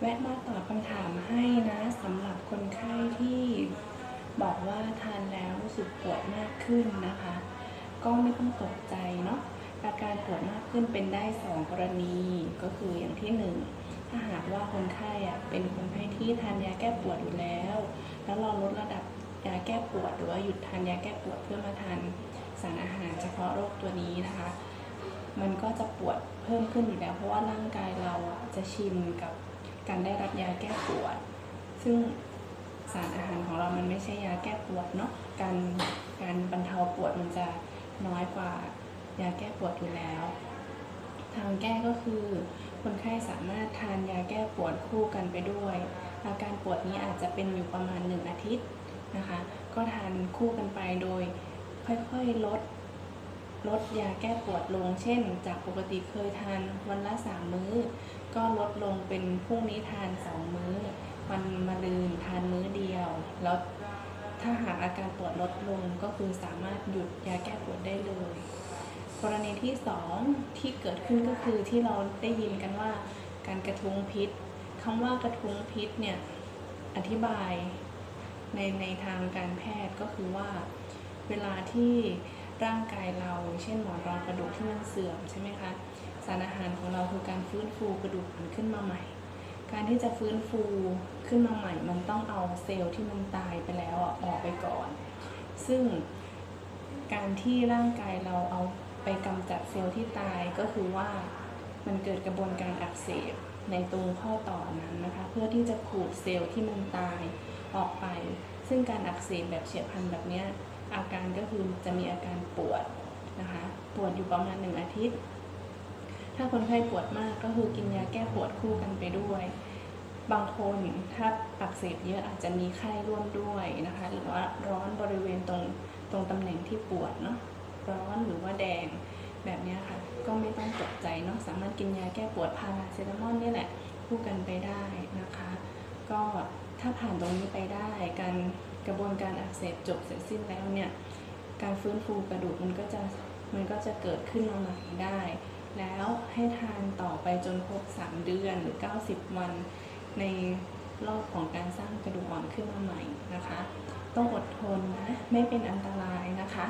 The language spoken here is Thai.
แวะมาตอบคำถามให้นะสำหรับคนไข้ที่บอกว่าทานแล้วรู้สึกปวดมากขึ้นนะคะ ก็ไม่ต้องตกใจเนาะอาการปวดมากขึ้นเป็นได้สองกรณีก็คืออย่างที่หนึ่งถ้าหากว่าคนไข้อะเป็นคนไข้ที่ทานยาแก้ปวดอยู่แล้ว แล้วเราลดระดับยาแก้ปวดหรือว่าหยุดทานยาแก้ปวดเพื่อมาทานสารอาหารเฉพาะโรคตัวนี้นะคะ มันก็จะปวดเพิ่มขึ้นอยู่แล้ว เพราะว่าร่างกายเราอะจะชินกับ การได้รับยาแก้ปวด ซึ่งสารอาหารของเรามันไม่ใช่ยาแก้ปวดเนาะการการบรรเทาปวดมันจะน้อยกว่ายาแก้ปวดอยู่แล้ว ทางแก้ก็คือคนไข้สามารถทานยาแก้ปวดคู่กันไปด้วย อาการปวดนี้อาจจะเป็นอยู่ประมาณหนึ่งอาทิตย์นะคะ ก็ทานคู่กันไปโดยค่อยๆลด ลดยาแก้ปวดลง เช่น จากปกติเคยทานวันละสามมื้อ ก็ลดลงเป็นพรุ่งนี้ทานสองมื้อวันมะรืนทานมื้อเดียว แล้วถ้าหากอาการปวดลดลงก็คือสามารถหยุดยาแก้ปวดได้เลย กรณีที่สองที่เกิดขึ้นก็คือที่เราได้ยินกันว่า การกระทุ้งพิษคำว่ากระทุ้งพิษเนี่ยอธิบายในในทางการแพทย์ก็คือว่า เวลาที่ ร่างกายเรา เช่นหมอนรองกระดูกที่มันเสื่อมใช่ไหมคะสารอาหารของเราคือการฟื้นฟูกระดูกมันขึ้นมาใหม่ การที่จะฟื้นฟูขึ้นมาใหม่ มันต้องเอาเซลล์ที่มันตายไปแล้วออกไปก่อน ซึ่งการที่ร่างกายเราเอาไปกำจัดเซลล์ที่ตายก็คือว่ามันเกิดกระบวนการอักเสบในตรงข้อต่อนั้นนะคะ เพื่อที่จะขูดเซลล์ที่มันตายออกไป ซึ่งการอักเสบแบบเฉียบพลันแบบนี้อาการก็คือจะมีอาการปวดนะคะปวดอยู่ประมาณหนึ่งอาทิตย์ ถ้าคนไข้ปวดมากก็คือกินยาแก้ปวดคู่กันไปด้วย บางคนถ้าอักเสบเยอะอาจจะมีไข้ร่วมด้วยนะคะหรือว่าร้อนบริเวณตรงตรงตำแหน่งที่ปวดเนาะร้อนหรือว่าแดงแบบนี้ค่ะ ก็ไม่ต้องตกใจเนาะสามารถกินยาแก้ปวดพาราเซตามอลนี่แหละคู่กันไปได้น ถ้าผ่านตรงนี้ไปได้ การกระบวนการอักเสบจบเสร็จสิ้นแล้วเนี่ย การฟื้นฟูกระดูกมันก็จะมันก็จะเกิดขึ้นมาใหม่ได้ แล้วให้ทานต่อไปจนครบ 3 เดือนหรือ 90 วัน ในรอบของการสร้างกระดูกอ่อนขึ้นมาใหม่นะคะ ต้องอดทนนะ ไม่เป็นอันตรายนะคะ